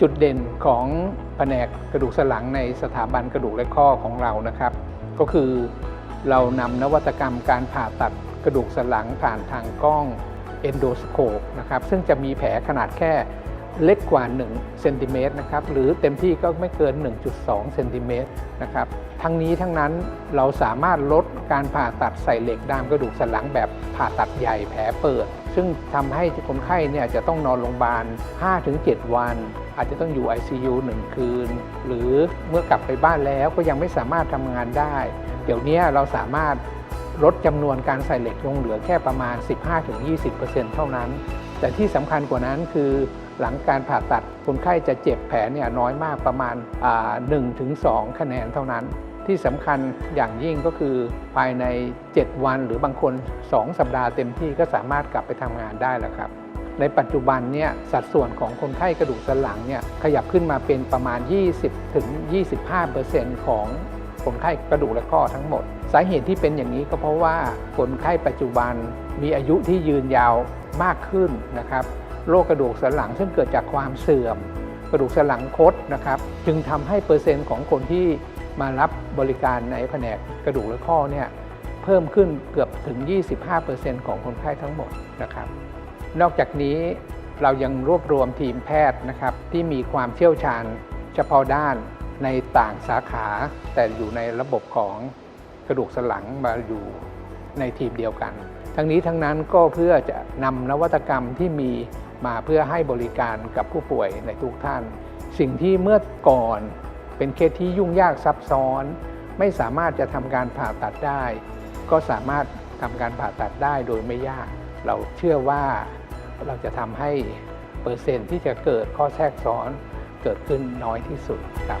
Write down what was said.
จุดเด่นของแผนกกระดูกสันหลังในสถาบันกระดูกและข้อของเรานะครับ ก็คือเรานำนวัตกรรมการผ่าตัดกระดูกสันหลังผ่านทางกล้องเอนโดสโคปนะครับซึ่งจะมีแผลขนาดแค่เล็กกว่า1เซนติเมตรนะครับหรือเต็มที่ก็ไม่เกิน 1.2เซนติเมตรนะครับทั้งนี้ทั้งนั้นเราสามารถลดการผ่าตัดใส่เหล็กดามกระดูกสันหลังแบบผ่าตัดใหญ่แผลเปิด ซึ่งทำให้คนไข้เนี่ยจะต้องนอนโรงพยาบาล 5-7 วัน อาจจะต้องอยู่ ICU 1 คืน หรือเมื่อกลับไปบ้านแล้วก็ยังไม่สามารถทำงานได้ เดี๋ยวนี้เราสามารถลดจำนวนการใส่เหล็กลงเหลือแค่ประมาณ 15-20%เท่านั้น แต่ที่สำคัญกว่านั้นคือหลังการผ่าตัดคนไข้จะเจ็บแผลเนี่ยน้อยมากประมาณ1-2 คะแนนเท่านั้น ที่สำคัญอย่างยิ่งก็คือภายใน 7 วันหรือบางคน 2 สัปดาห์เต็มที่ก็สามารถกลับไปทำงานได้แล้วครับ ในปัจจุบันเนี่ยสัดส่วนของคนไข้กระดูกสันหลังเนี่ยขยับขึ้นมาเป็นประมาณ 20ถึง25%ของคนไข้กระดูกและข้อทั้งหมด สาเหตุที่เป็นอย่างนี้ก็เพราะว่าคนไข้ปัจจุบันมีอายุที่ยืนยาวมากขึ้นนะครับโรคกระดูกสันหลังซึ่งเกิดจากความเสื่อม กระดูกสันหลังคดนะครับ จึงทำให้เปอร์เซ็นต์ของคนที่ มารับบริการในแผนกกระดูกและข้อเนี่ยเพิ่มขึ้นเกือบถึง 25%ของคนไข้ทั้งหมดนะครับ นอกจากนี้เรายังรวบรวมทีมแพทย์นะครับที่มีความเชี่ยวชาญเฉพาะด้านในต่างสาขา แต่อยู่ในระบบของกระดูกสันหลังมาอยู่ในทีมเดียวกัน ทั้งนี้ทั้งนั้นก็เพื่อจะนำนวัตกรรมที่มีมาเพื่อให้บริการกับผู้ป่วยในทุกท่าน สิ่งที่เมื่อก่อน เป็นเคสที่ยุ่งยากซับซ้อน ไม่สามารถจะทำการผ่าตัดได้ ก็สามารถทำการผ่าตัดได้โดยไม่ยาก เราเชื่อว่าเราจะทำให้เปอร์เซ็นต์ที่จะเกิดข้อแทรกซ้อนเกิดขึ้นน้อยที่สุดครับ